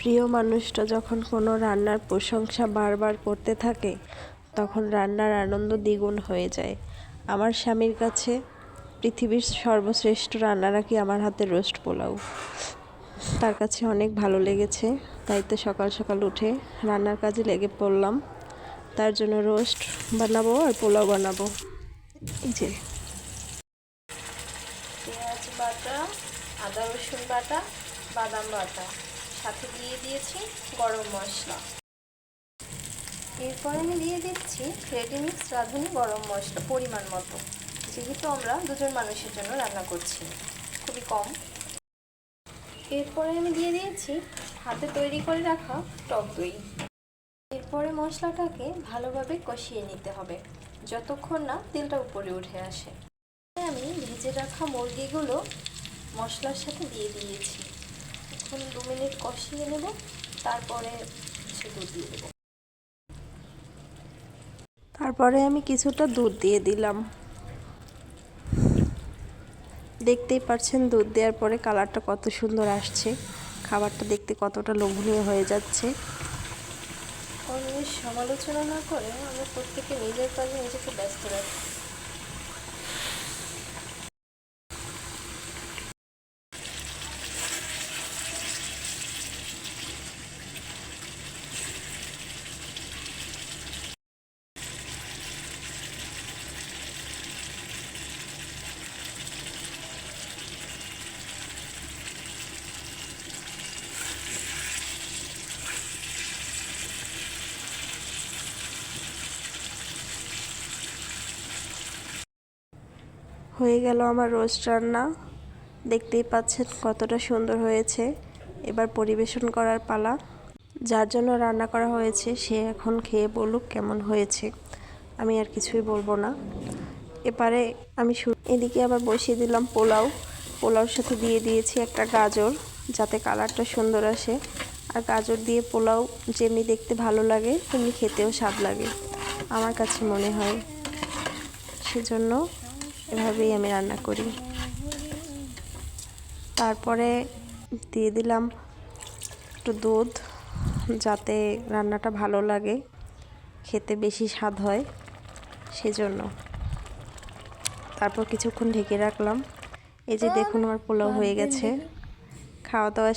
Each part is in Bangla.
প্রিয় মানুষটা যখন কোনো রান্নার প্রশংসা বারবার করতে থাকে, তখন রান্নার আনন্দ দ্বিগুণ হয়ে যায়। আমার স্বামীর কাছে পৃথিবীর সর্বশ্রেষ্ঠ রান্না নাকি আমার হাতের রোস্ট পোলাও। তার কাছে অনেক ভালো লেগেছে, তাই তো সকাল সকাল উঠে রান্নার কাজে লেগে পড়লাম। তার জন্য রোস্ট বানাবো আর পোলাও বানাবো। যে। পেঁয়াজ বাটা, আদা রসুন বাটা, বাদাম বাটা। সাথে দিয়ে দিয়েছি গরম মশলা। এরপর আমি দিয়ে দিচ্ছি রেডিমিক্স রাঁধুনি গরম মশলা পরিমাণ মতো। যেহেতু আমরা দুজন মানুষের জন্য রান্না করছি, খুবই কম। এরপরে আমি দিয়ে দিয়েছি হাতে তৈরি করে রাখা টক দই। এরপরে মশলাটাকে ভালোভাবে কষিয়ে নিতে হবে, যতক্ষণ না তেলটা উপরে উঠে আসে। আমি ভেজে রাখা মুরগিগুলো মশলার সাথে দিয়ে দিয়েছি। এখন দু মিনিট কষিয়ে নেব, তারপরে সে দুধ দিয়ে দেবো। তারপরে আমি কিছুটা দুধ দিয়ে দিলাম। দেখতেই পাচ্ছেন, দুধ দেওয়ার পরে কালারটা কত সুন্দর আসছে। খাবারটা দেখতে কতটা লোভনীয় হয়ে যাচ্ছে। সমালোচনা না করে আমরা প্রত্যেকে নিজের কাজে নিজেকে ব্যস্ত রাখি। হয়ে গেল আমার রোস্ট রান্না। দেখতেই পাচ্ছেন কতটা সুন্দর হয়েছে। এবার পরিবেশন করার পালা। যার জন্য রান্না করা হয়েছে, সে এখন খেয়ে বলুক কেমন হয়েছে। আমি আর কিছুই বলব না। এবারে আমি এদিকে আবার বসিয়ে দিলাম পোলাও। পোলাওর সাথে দিয়ে দিয়েছি একটা গাজর, যাতে কালারটা সুন্দর আসে। আর গাজর দিয়ে পোলাও যেমনি দেখতে ভালো লাগে, তেমনি খেতেও স্বাদ লাগে। আমার কাছে মনে হয়। সেজন্য এভাবেই আমি রান্না করি। তারপরে দিয়ে দিলাম একটু দুধ, যাতে রান্নাটা ভালো লাগে, খেতে বেশি স্বাদ হয়, সেজন্য। তারপর কিছুক্ষণ ঢেকে রাখলাম। এই যে দেখুন আমার পোলাও হয়ে গেছে। খাওয়া দাওয়া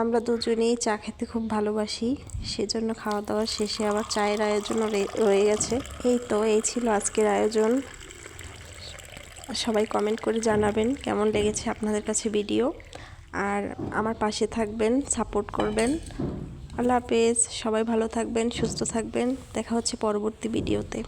আমরা দুজনেই চা খেতে খুব ভালোবাসি, সেজন্য খাওয়া দাওয়া শেষে আবার চায়ের আয়োজনও রয়ে গেছে। এই তো, এই ছিল আজকের আয়োজন। সবাই কমেন্ট করে জানাবেন কেমন লেগেছে আপনাদের কাছে ভিডিও আর আমার পাশে থাকবেন সাপোর্ট করবেন। আল্লাহ হাফেজ, সবাই ভালো থাকবেন, সুস্থ থাকবেন। দেখা হচ্ছে পরবর্তী ভিডিওতে